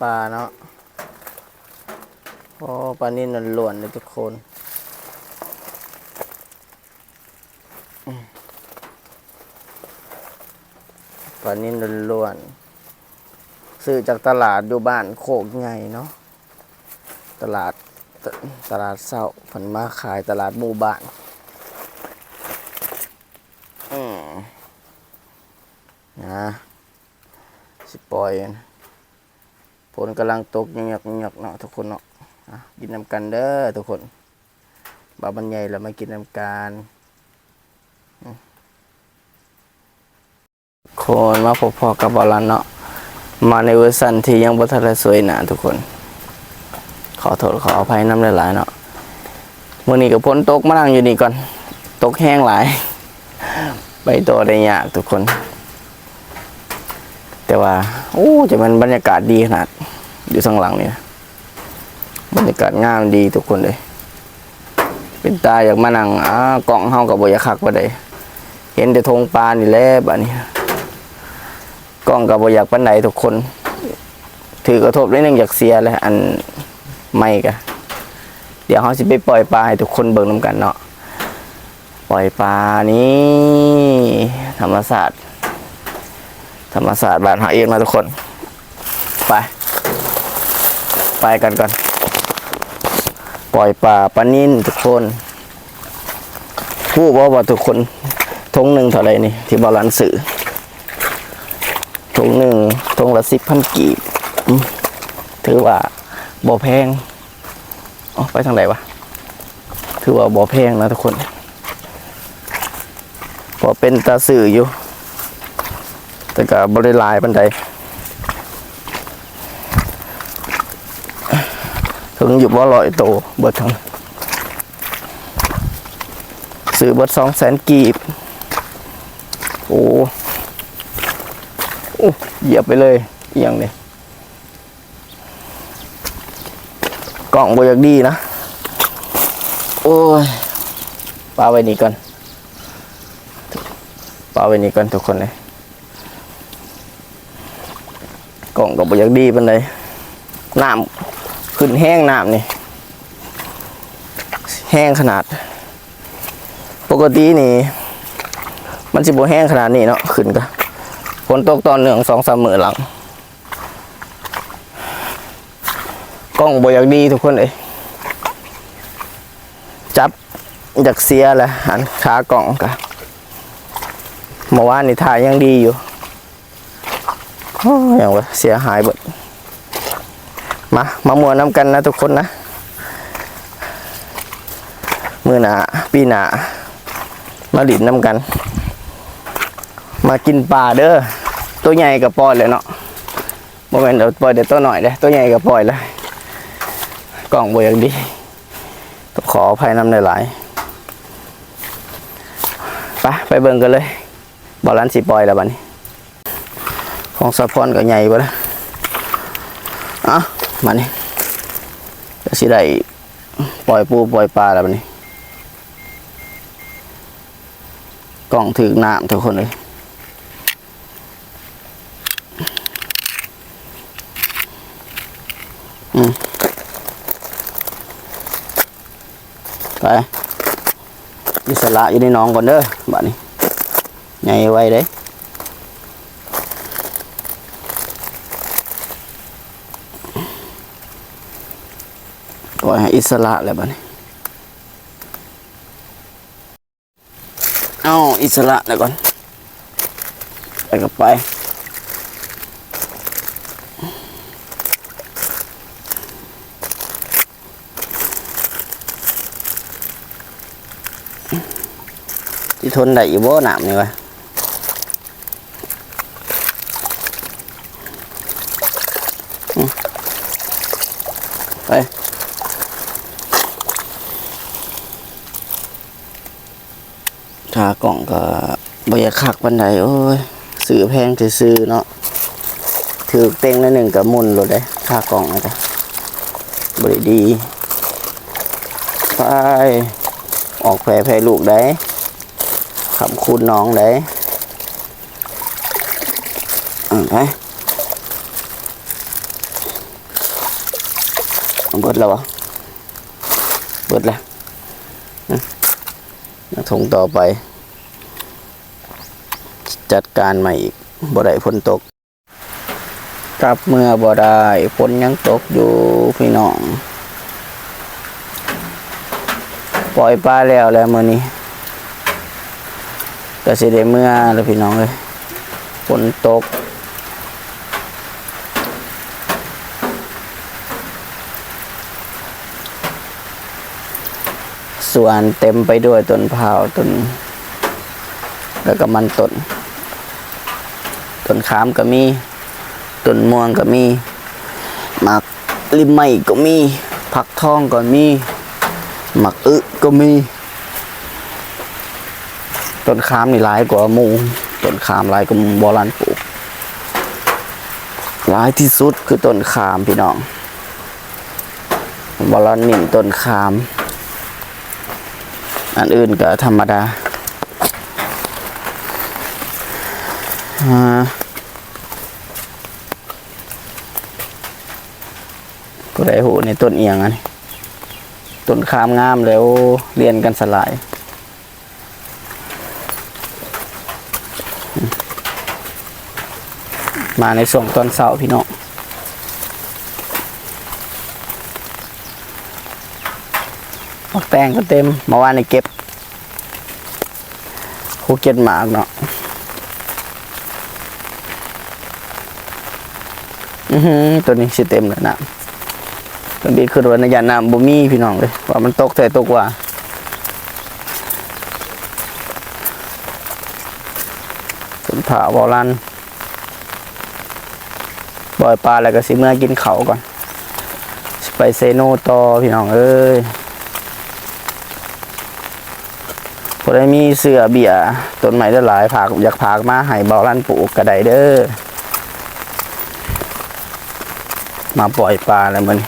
ปลาเนาะโอ้ปลานิ่นล้วนเลยทุกคนปลานิ่นล้วนซื้อจากตลาดอยู่บ้านโคกใหญ่เนาะตลาดตตลาดเศร้าผันมาขายตลาดหมู่บ้านอืมนะสิปล่อยนะ ฝนกำลังตกหยักๆหยักเนาะทุกคนเนาะกินน้ำกันเด้อทุกคนบาบันใหญ่เรามากินน้ำกันคนมาพบพอกับบอลันเนาะมาในเวอร์ชันที่ยังบ่ทันได้สวยหนาทุกคน ขอโทษขออภัยน้ำหลายๆเนาะมื่อนี้กับฝนตกมานั่งอยู่นี่ก่อน ตกแห้งหลายไปตัวได้ยากทุกคน แต่ว่า โอ้จะมันบรรยากาศดีขนาด อยู่ข้างหลังเนี่ยบรรยากาศงามดีทุกคนเลย เป็นตาอยากมานั่งอ่ากล่องเฮากับบอยากคักบ่ได้เห็นแต่ธงปลานี่แหละบัดนี้กล้องกับบอยากปันใดทุกคน ถือกระทบนิดนึงอยากเสียเลยอันไม่กะเดี๋ยวเฮาสิไปปล่อยปลาให้ทุกคนเบิ่งนํกันเนาะปล่อยปลานี่ธรรมศาสตร์ ธรรมศาสตร์บ้านหาเองนะทุกคน ไป ไปกันก่อน ปล่อยป่าปลานิ่นทุกคนพูดว่าว่าทุกคนทงหนึ่งเท่าไรนี่ ที่บอลันสื่อทงหนึ่งทงละสิบพันกีบถือว่าบ่แพงอ๋อไปทางไหนวะถือว่าบ่แพงนะทุกคนพอเป็นตาสื่ออยู่ แต่ก็บริลายบันได ถึงอยู่ว่าลอยโตเบิดทั้งซื้อเบิดสองแสนกีบ โอ้โอ้เหยียบไปเลยอหย่างนี้กล่องบอยากดีนะ โอ้ยปาไว้นี่ก่อนปาไว้นี่ก่อนทุกคนเลยกล่องกับบอยากดีเป็นเลยน้ำ ขึ้นแห้งน้ำนี่ แห้งขนาด ปกตินี่ มันสิบแห้งขนาดนี้เนาะขึ้นก็ฝนตกตอนเหนึ่งสองสามมือหลัง กล้องบอยากดีทุกคนเลยจับอยากเสียแหละหันขากล่องกะเมื่อวานนี่ถ่ายยังดีอยู่โอ้ยอย่างวะเสียหายหมด มา มามัวน้ำกันนะทุกคนนะ มือหนาปีหนามาดิดน้ำกัน มากินปลาเด้อ ตัวใหญ่กับปล่อยเลยเนาะโมเมนต์เดี๋ยวปล่อยเดี๋ยวตัวหน่อยเด้อตัวใหญ่กับปล่อยเลยกล่องบอย่างดีต้องขออภัยน้ำหลายๆไปไปเบิ่งกันเลย บอลลันสีปล่อยแล้วบัดนี้ ของสะพอนก็ใหญ่ไปแล้วอะ มานี่จะสิได้ปล่อยปูปล่อยปลาแล้วบัดนี้กล่องถือน้ำทุกคนเลยอืมไปอิสระอยู่ในน้องก่อนเด้อบัดนี้ใหญ่ไว้เด้ ล่อยให้อิสระแล้วบ้านี้เอาอิสระแล้วก่อนไปกับไปที่ทนได้อยู่บ่หนามนี่วะไปากล่องก็บอยากคักบันไดโอ้ยซื้อแพงซื้อเนาะถือเต็งละหนึ่งกับมุนรถเลยขากล่องนะจ๊ะบริดีไปออกแผลแผลลูกได้ขอบคุณน้องได้อ่าไปเบิดแล้ววะเบิดแล้วอืมแล้วถงต่อไป จัดการใหม่อีกบ่ได้ฝนตกกลับเมื่อบ่ได้ฝนยังตกอยู่พี่น้อง ปล่อยปลาแล้วแล้วมื้อนี้ก็สิได้เมื่อแล้วพี่น้องเลยฝนตกส่วนเต็มไปด้วยต้นพร้าวต้น แล้วก็มันต้น ต้นขามก็มีต้นม่วงก็มีหมักลิมไม้ก็มีผักทองก็มีหมักอึก็มีต้นขามนี่หลายกว่าหมูต้นขามหลายกว่าหมู่โบราณปลูกหลายที่สุดคือต้นขามพี่น้องบราณนิ่มต้นขาม อันอื่นก็ธรรมดาอ่า ผู้ใดหูในต้นเอียงอันนี้ต้นขามงามแล้วเรียนกันสลายมาในช่วงตอนเสาพี่น้องออกแตงก็เต็มเมื่อวานในเก็บคูเก็ตหมากเนาะ อือหือตัวนี้สิเต็มเลยนะตัวนี้คือวันยานน้ำบ่มีพี่น้องเลยว่ามันตกแต่ตกว่าส่วนผ่าบอลันปล่อยปลาแล้วก็สิเมื่อกินเขาก่อนไปเซโนต่อพี่น้องเอ้ยพอได้มีเสือเบียต้นไม้ได้หลายผากอยากผากมาให้บาลั่นปลูกกระไดเด้อ มาปล่อยปลาแล้วมัน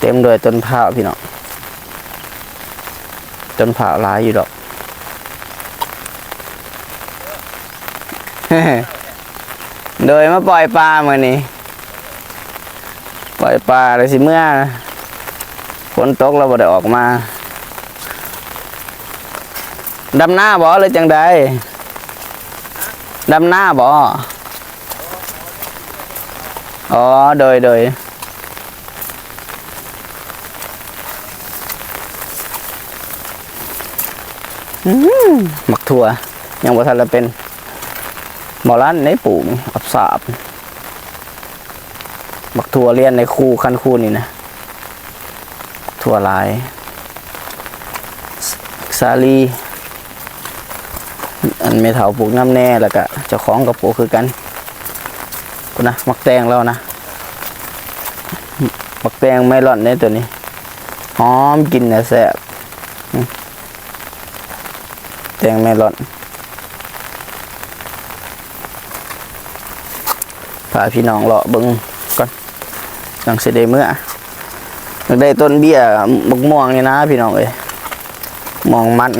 เต็มด้วยต้นผ้าพี่น้องต้นผ้าหลายอยู่ดอก โดยมาปล่อยปลาเมื่อนี้ปล่อยปลาเลยสิเมื่อฝนตกเราบ่ได้ออกมาดำหน้าบ่เลยจังใดดำหน้าบ่อ๋อโดยโดยหมักถั่วยังบ่ทันละเป็น บอร้านในปลูกอับสาบบักถั่วเลียนในคูคันคูนี่นะถั่วลายสสาลีอันเมถาปลูกน้ำแน่แล้วก็เจ้าของกับปลูกคือกันกูนะมักแตงแล้วนะมักแตงไม่ร่อนในตัวนี้หอมกินนะแซ่บแตงไม่ร่อน พาพี่น้องเลาะเบิ้งก่อนจังสิได้เมื่อยากได้ต้นเบี้ยบกม่วงนี่นะ พี่น้องเอ้ยมองมัน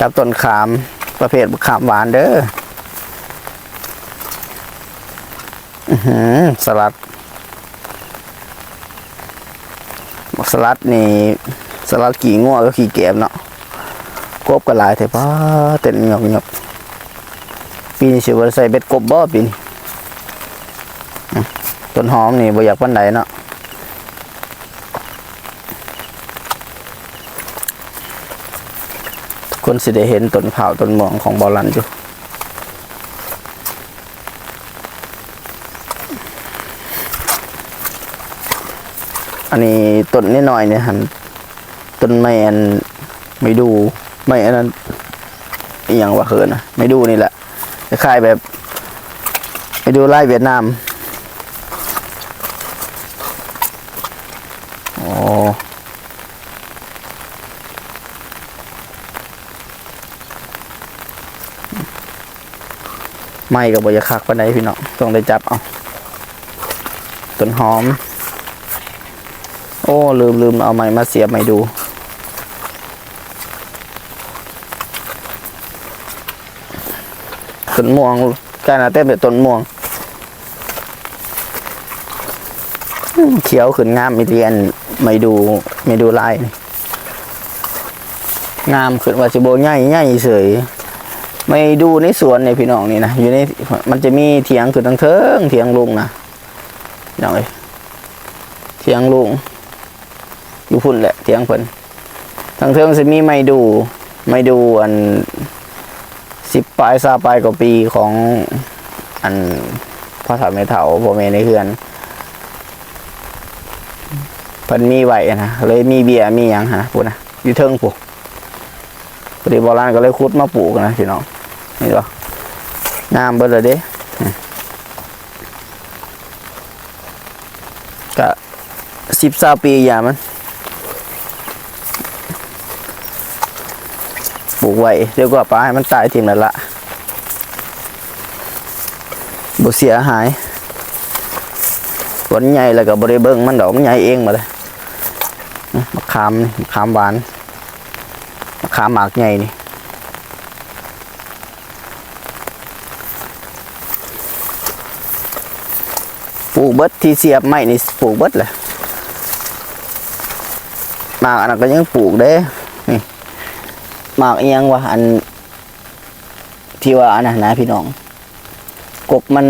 กับต้นขามประเภทขามหวานเด้ออือหือสลัดสลัดนี่สลัดกี่งัวก็ขี่แกมเนาะกบก็หลายแต่ป้าเต้นหยอกหยอกปีนี้สิว่าใส่เบ็ดกบบ่ปีนี้ ต้นหอมนี่บ่อยากปันใดเนาะทุกคนสิได้เห็นต้นเผาวต้นหมองของบอลันอยู่อันนี้ต้นนิดหน่อยเนี่ยหันต้นไม้อันไม่ดูไม่อันนั้นอย่างว่าเขินนะไม่ดูนี่แหละคล้ายแบบไม่ดูไล่เวียดนาม ไม่กับบอยคักปานใดพี่น้องต้องได้จับเอาต้นหอม โอ้ลืมลืมเอาไม้มาเสียบไม่ดูต้นม่วงการนาเต็มเลยต้นม่วง เขียวขึ้นงามมีเรียนไม่ดูไม่ดูลายงามขึ้นว่าสิโบใหญ่ใหญ่เสย ไม่ดูในสวนในพี่น้องนี่นะอยู่ในมันจะมีเถียงขึ้นทั้งเทิงเถียงลุงนะน้องเอ้ยเถียงลุงอยู่พุ่นแหละเถียงเพิ่นทั้งเทิงจะมีไม่ดูไม่ดูอันสิบปลายซาปลายกว่าปีของอันพ่อถาแม่เฒ่าพ่อแม่ในเฮือนเพิ่นมีไหวนะเลยมีเบียร์มีหยังฮะพูดนะอยู่เทิงปลูกพอดีโบราณก็เลยคุดมาปลูกนะพี่น้อง นี่ก็งามเบิดเลยเด้ก็สิบสาปีอย่ามันปลูกไว้เดี๋ยวก็ปลาให้มันตายทิ้งนั่นละบ่เสียหายผลใหญ่แล้วก็บริเบิงมันดอกมันใหญ่เองมาเลยมะขามมะขามหวานมะขามหมากใหญ่นี่ ลูกเบิดที่เสียบไม้นี่ปลูกเบิดเลยหมากอันนั้นก็ยังปลูกเด้หมากเอียงวะอัน ที่ว่าอันนั้นนะพี่น้องกกมัน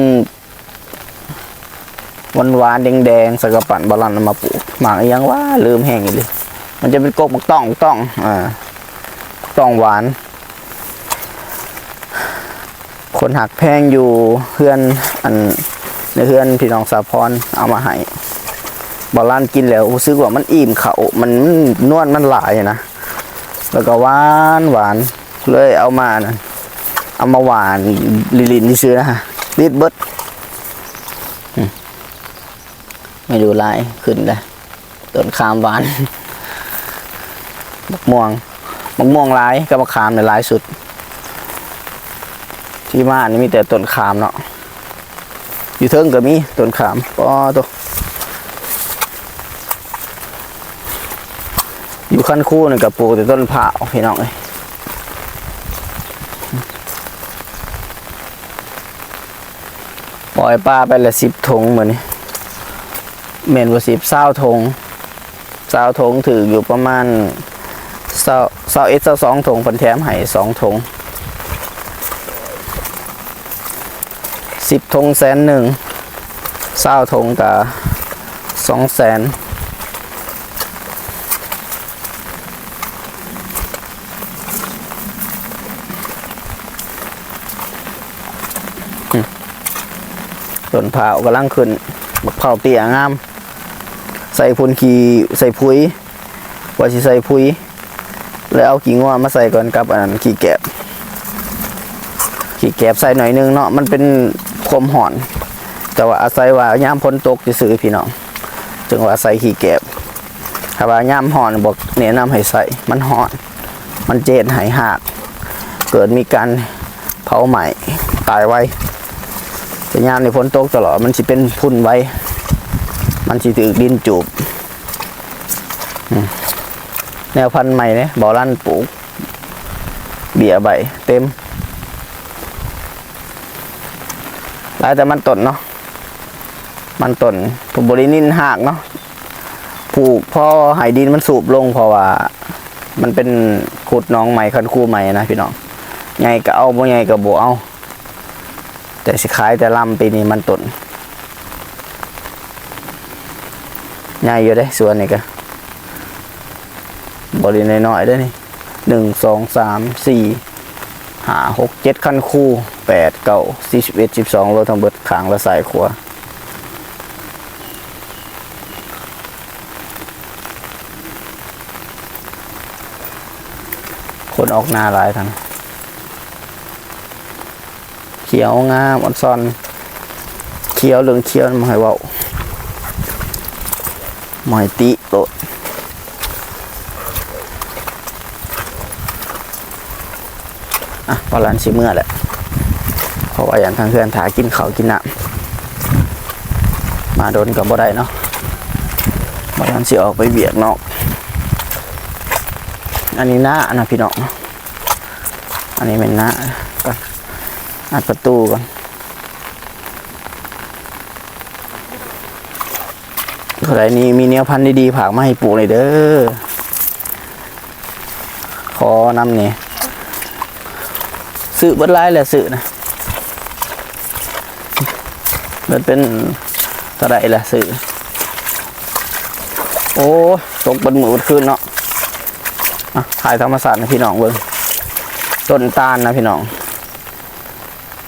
หวานหวานๆแดงสกปั่นบอลันมาปลูกหมากเอียงว่าลืมแห้งเลยมันจะเป็นกกมักต้องต้องอ่าต้องหวาน คนหักแพงอยู่เพื่อนอัน ในเพื่อนพี่น้องสาพรเอามาให้บอลันกินแล้วรู้สึกว่ามันอิ่มเขามันนวลมันหลายนะแล้วก็หวานหวานเลยเอามานะเอามาหวานลิลินที่ซื้อนะฮะรีดเบิดไม่ดูลายขึ้นเลยต้นขามหวานมะม่วงมะม่วงลายกับมะขามในยลายสุด ที่มานี่มีแต่ต้นขามเนาะ อยู่เทิงก็มีต้นขามปอตัวอยู่ขั้นคู่นึ่กับปลูกแต่ต้นผ่าพี่น้องเอ้ยปล่อยปลาไปละสิบถงเหมือนนี้เมนว่าสิบเศร้าถงเศร้าถงถืออยู่ประมาณเศร้าเศร้าเอ็ดเศร้าสองถงพันแถมให้สองถง สิบถุงแสนหนึ่งเศร้าถุงกับสองแสนต้นเผากำลังขึ้นบักเผาเตียงาม ใส่พุนขีใส่พุยว่าสิใส่พุย แล้วเอาขี้งัวมาใส่ก่อนกับอันนั้นขี้แกบขี้แกบใส่หน่อยนึงเนาะมันเป็น ความห่อน แต่ว่าอาศัยว่าย่ามพ้นตกจะซื้อพี่น้อง จึงว่าใส่ขี้แกบถ้าว่าย่ามห่อนบอกแนะนำให้ใส่ มันห่อน มันเจ็ดหายหัก เกิดมีการเผาไหม้ตายไวแต่ยามในฝนตกตลอดมันสิเป็นพุ่นไว้ มันสิถือดินจูบแนวพันธุ์ใหม่เนี่ยบอลั่นปลูก เบียใบเต็ม หลายแต่มันต้นเนาะมันต้นผมบรินินหากเนาะปลูกพอหายดินมันสูบลงเพราะว่า มันเป็นขุดน้องใหม่คันคู่ใหม่นะพี่น้องไงก็เอาบ่ไงก็บ่เอา แต่สิขายแต่ลำปีนี้มันต้นใหญ่อยู่เด้ส่วนนี้ก็บริเนน้อยๆเด้นี่หนึ่งสองสามสี่ ห้าหกเจ็ดขั้นคู่แปดเก้าสี่สิบเอ็ดสิบสองโลทั้งเบิดขางและสายขวาคนออกหน้าหลายทั้งเขียวงามอ่อนซอนเขียวเหลืองเขียวมันหอยเว่าหอยติโล อะพอหลันชิเมื่อแหละเพราะว่าอย่างทางเพื่อนถากินเขากินน้ำมาโดนกับบ่ได้เนาะบ่ทันสิออกไปเบียกเนอกอันนี้หน้านะพี่น้องอันนี้เป็นหน้าก่อนอัดประตูก่อนใครนี้มีเนี้ยพันธุ์ดีๆผากมาให้ปลูกเลยเด้อ ขอนำเนี่ย ซื้อเบิดไลายแหละซื้อนะมันเป็นเท่าไหรล่ะซื้อโอ้ตกบนมือคืนเนาะอะถ่ายธรรมศาสตร์นะพี่น้องเบิ้งต้นตาลนะพี่น้อง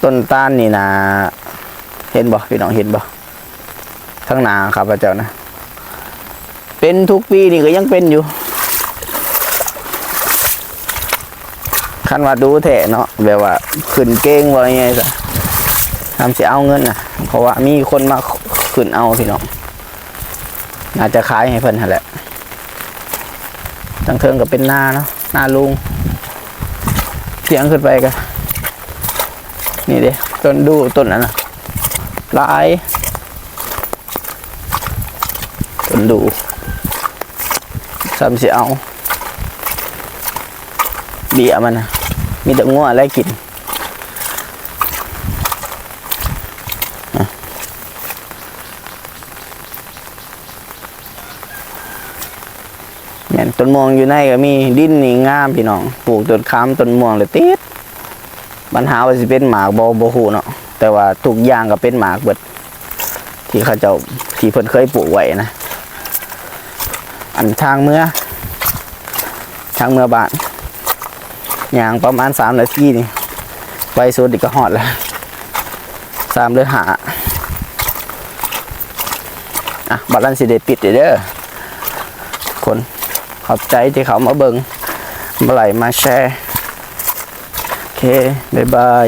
ต้นตาลนี่นะเห็นบ่พี่น้องเห็นบ่ทั้งหนาครับพระเจ้านะ เป็นทุกปีนี่ก็ยังเป็นอยู่ คันว่าดูแท้เนาะแบบว่าขึ้นเก้งว่าไงซะทำสิเอาเงินนะเพราะว่ามีคนมาขึ้นเอาพี่น้องน่าจะขายให้เพิ่นหั่นแหละตั้งเทิงกับเป็นหน้าเนาะหน้าลุงเสียงขึ้นไปกันนี่เด้ต้นดูต้นนั้นนะลายต้นดูซ้ำสิเอาเบี้ยมันนะ มีแต่งัวอะไรกินอะแม่นต้นม่วงอยู่ในก็มีดินนี่งามพี่น้องปลูกต้นค้ำต้นม่วงเลยติดปัญหาว่าสิเป็นหมากบ่บ่ฮู้เนาะแต่ว่าทุกอย่างก็เป็นหมากเบิดที่เขาเจ้าที่เพิ่นเคยปลูกไว้นะ อันทางเมื่อทางเมื่อบ้าน อย่างประมาณสามนาทีนี่ไปสุดอีกก็หอดแล้วสามเลยหาอะบัตรลันสิเดปิดเด้อคนขอบใจที่เขามาเบิงมาไหลมาแชร์ โอเค บ๊ายบาย